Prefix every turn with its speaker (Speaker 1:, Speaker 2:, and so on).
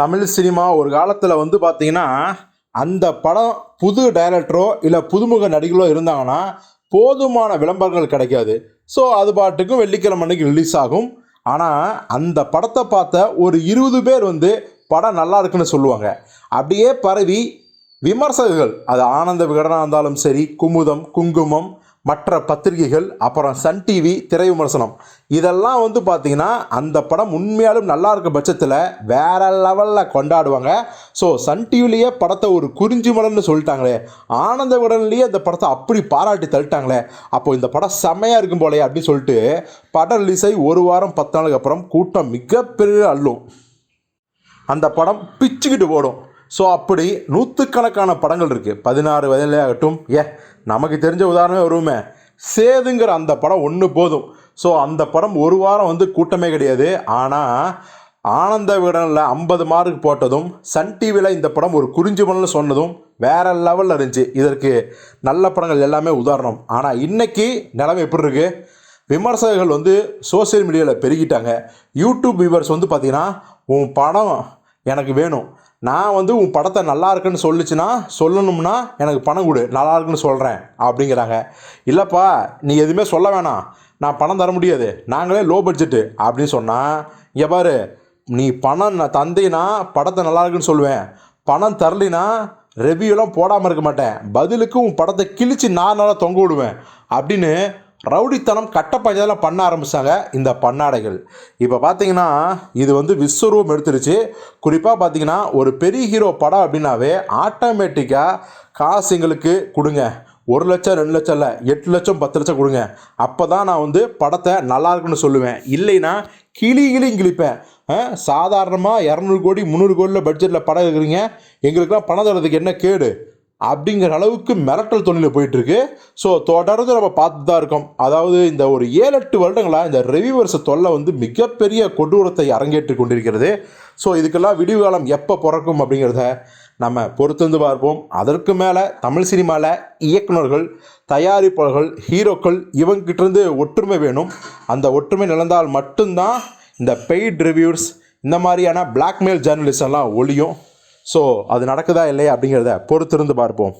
Speaker 1: Tamil cinema ஒரு காலத்தில் வந்து பார்த்திங்கன்னா அந்த படம் புது டைரக்டரோ இல்லை புதுமுக நடிகர்களோ இருந்தாங்கன்னா போதுமான விளம்பரங்கள் கிடைக்காது. ஸோ அது பாட்டுக்கும் வெள்ளிக்கிழமை அன்னைக்கு ரிலீஸ் ஆகும். ஆனால் அந்த படத்தை பார்த்த ஒரு இருபது பேர் வந்து படம் நல்லா இருக்குன்னு சொல்லுவாங்க. அப்படியே பரவி விமர்சகர்கள் அது ஆனந்த விகடனாக இருந்தாலும் சரி குமுதம் குங்குமம் மற்ற பத்திரிகைகள் அப்புறம் சன் டிவி திரை விமர்சனம். இதெல்லாம் வந்து பார்த்தீங்கன்னா அந்த படம் உண்மையாலும் நல்லா இருக்க பட்சத்தில் வேற லெவலில் கொண்டாடுவாங்க. ஸோ சன் டிவிலேயே படத்தை ஒரு குறிஞ்சி மலர்னு சொல்லிட்டாங்களே ஆனந்த விடன்லேயே அந்த படத்தை அப்படி பாராட்டி தள்ளிட்டாங்களே அப்போ இந்த படம் செம்மையாக இருக்கும் போலயே அப்படின்னு சொல்லிட்டு படம் ரிலீஸ் ஆகி ஒரு வாரம் பத்து நாளுக்கு அப்புறம் கூட்டம் மிகப்பெரிய அள்ளும். அந்த படம் பிச்சுக்கிட்டு ஓடும். ஸோ அப்படி நூற்றுக்கணக்கான படங்கள் இருக்குது பதினாறு வயதிலே ஆகட்டும் ஏ நமக்கு தெரிஞ்ச உதாரணமே வருமே. சேதுங்கிற அந்த படம் ஒன்று போதும். ஸோ அந்த படம் ஒரு வாரம் வந்து கூட்டமே கிடையாது. ஆனால் ஆனந்த விகடனில் ஐம்பது மார்க் போட்டதும் சன் டிவியில் இந்த படம் ஒரு குறிஞ்சி மணல்னு சொன்னதும் வேறு லெவலில் இருந்துச்சு. இதற்கு நல்ல படங்கள் எல்லாமே உதாரணம். ஆனால் இன்றைக்கி நிலைமை எப்படி இருக்குது விமர்சகர்கள் வந்து சோஷியல் மீடியாவில் பெருகிட்டாங்க. யூடியூப் வியூவர்ஸ் வந்து பார்த்திங்கன்னா உன் படம் எனக்கு வேணும். நான் வந்து உன் படத்தை நல்லா இருக்குன்னு சொல்லுச்சுன்னா சொல்லணும்னா எனக்கு பணம் கொடு நல்லா இருக்குன்னு சொல்கிறேன் அப்படிங்கிறாங்க. இல்லைப்பா நீ எதுவுமே சொல்ல வேணாம். நான் பணம் தர முடியாது. நாங்களே லோ பட்ஜெட்டு அப்படின்னு சொன்னால் இங்கே பாரு நீ பணம் நான் தந்தீன்னா படத்தை நல்லா இருக்குன்னு சொல்லுவேன். பணம் தரலினா ரெவ்யூலாம் போடாமல் இருக்க மாட்டேன். பதிலுக்கு உன் படத்தை கிழிச்சு நான் நல்லா தொங்க விடுவேன் அப்படின்னு ரவுடித்தனம் கட்ட பஞ்சாயத்தில் பண்ண ஆரம்பித்தாங்க இந்த பண்ணாடைகள். இப்போ பார்த்தீங்கன்னா இது வந்து விஸ்வரூபம் எடுத்துருச்சு. குறிப்பாக பார்த்தீங்கன்னா ஒரு பெரிய ஹீரோ படம் அப்படின்னாவே ஆட்டோமேட்டிக்காக காசு எங்களுக்கு கொடுங்க. ஒரு லட்சம் ரெண்டு லட்சம் இல்லை எட்டு லட்சம் பத்து லட்சம் கொடுங்க. அப்போ தான் நான் வந்து படத்தை நல்லா இருக்குன்னு சொல்லுவேன். இல்லைன்னா கிளி கிளியும் கிழிப்பேன். சாதாரணமாக இரநூறு கோடி முந்நூறு கோடியில் பட்ஜெட்டில் படம் இருக்கிறீங்க எங்களுக்கெல்லாம் பணம் தரதுக்கு என்ன கேடு? அப்படிங்கிற அளவுக்கு மிரட்டல் தொழிலில் போயிட்டுருக்கு. ஸோ தொடர்ந்து நம்ம பார்த்து தான் இருக்கோம். அதாவது இந்த ஒரு ஏழு எட்டு வருடங்களாக இந்த ரெவியூவர்ஸ் தொல்லை வந்து மிகப்பெரிய கொடூரத்தை அரங்கேற்றி கொண்டிருக்கிறது. ஸோ இதுக்கெல்லாம் விடிவு காலம் எப்போ பிறக்கும் அப்படிங்கிறத நம்ம பொறுத்திருந்து பார்ப்போம். அதற்கு மேலே தமிழ் சினிமாவில் இயக்குனர்கள் தயாரிப்பாளர்கள் ஹீரோக்கள் இவங்ககிட்டருந்து ஒற்றுமை வேணும். அந்த ஒற்றுமை நிலந்தால் மட்டும்தான் இந்த பெய்ட் ரிவ்யூஸ் இந்த மாதிரியான பிளாக்மெயில் ஜேர்னலிஸ்ட் எல்லாம் ஒழியும். ஸோ அது நடக்குதா இல்லையா அப்படிங்கிறத பொறுத்திருந்து பார்ப்போம்.